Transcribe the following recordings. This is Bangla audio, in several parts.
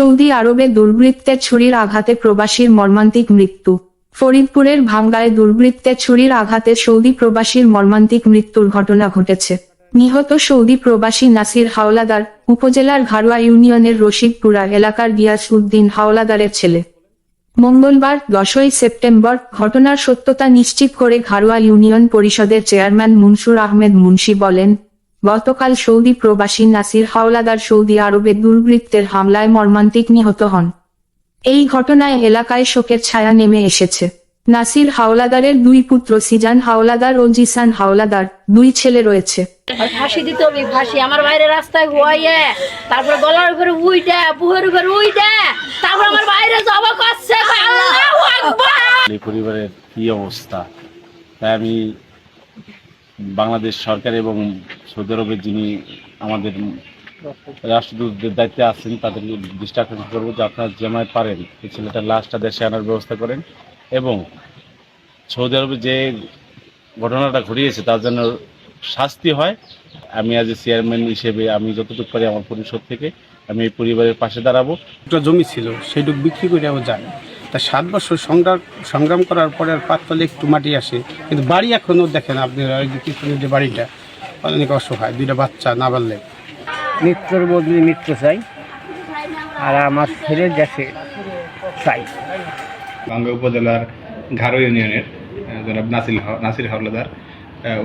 সৌদি আরবে দুর্বৃত্তের ছুরির আঘাতে প্রবাসীর মর্মান্তিক মৃত্যু। ফরিদপুরের ভাঙ্গায় দুর্বৃত্তের ছুরির আঘাতে সৌদি প্রবাসীর মর্মান্তিক মৃত্যুর ঘটনা ঘটেছে। নিহত সৌদি প্রবাসী নাসির হাওলাদার, উপজেলার ঘাড়ুয়া ইউনিয়নের রশিদপুরা এলাকার গিয়াস উদ্দিন হাওলাদারের ছেলে। মঙ্গলবার দশই সেপ্টেম্বর ঘটনার সত্যতা নিশ্চিত করে ঘাড়ুয়া ইউনিয়ন পরিষদের চেয়ারম্যান মুনসুর আহমেদ মুন্সি বলেন গতকাল সৌদি প্রবাসী নাসির হাওলাদার সৌদি আরবে দুর্বৃত্তের হামলায় মর্মান্তিক নিহত হন। এই ঘটনায় এলাকায় শোকের ছায়া নেমে এসেছে। নাসির হাওলাদারের দুই পুত্র সিজান হাওলাদার ও জিসান হাওলাদার দুই ছেলে রয়েছে। ফাঁসি দিতে হবে ফাঁসি। আমার বাইরে রাস্তায় ঘুয়াইয়ে তারপরে গলার উপরে উইটা বুহের উপরে উইটা তারপর আমার বাইরে জবা করছে। আল্লাহু আকবার! এই পরিবারের কি অবস্থা? তাই আমি বাংলাদেশ সরকার এবং সৌদি আরবের যিনি আমাদের রাষ্ট্রদূতদের দায়িত্বে আছেন তাদেরকে দৃষ্টি আকর্ষণ করব যে আপনারা যেমায় পারেন এই ছেলেটার লাশটা দেশে আনার ব্যবস্থা করেন এবং সৌদি আরবে যে ঘটনাটা ঘটিয়েছে তার জন্য শাস্তি হয়। আমি আজ চেয়ারম্যান হিসেবে আমি যতটুকু পারি আমার পরিষদ থেকে আমি এই পরিবারের পাশে দাঁড়াবো। একটা জমি ছিল, সেইটুকু বিক্রি করে ও যায় তা সাত বছর সংগ্রাম সংগ্রাম করার পরে আর পাততলে একটু মাটি আসে, কিন্তু বাড়ি এখনও দেখেন আপনি যে যে বাড়িটা অনেক অসহায় দুইটা বাচ্চা না পারলে। মৃত্যুর বদলে মৃত্যু চাই আর আমার ছেলে দেশে চাই। বাঙ্গা উপজেলার ঘাড়ো ইউনিয়নের জনাব নাসির নাসির হাওলাদার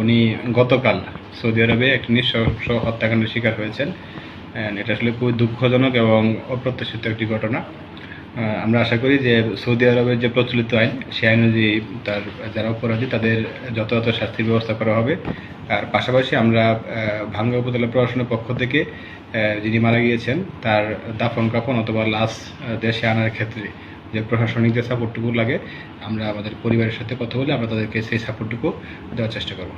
উনি গতকাল সৌদি আরবে একটি নৃশংস হত্যাকাণ্ডের শিকার হয়েছেন। এটা আসলে খুবই দুঃখজনক এবং অপ্রত্যাশিত একটি ঘটনা। আমরা আশা করি যে সৌদি আরবের যে প্রচলিত আইন সে আইন অনুযায়ী তার যারা অপরাধী, তাদের যথাযথ শাস্তির ব্যবস্থা করা হবে। আর পাশাপাশি আমরা ভাঙ্গা উপজেলা প্রশাসনের পক্ষ থেকে যিনি মারা গিয়েছেন, তার দাফন, কাফন অথবা লাশ দেশে আনার ক্ষেত্রে যে প্রশাসনিক যে সাপোর্টটুকু লাগে, আমরা আমাদের পরিবারের সাথে কথা বলে আমরা তাদেরকে সেই সাপোর্টটুকু দেওয়ার চেষ্টা করব।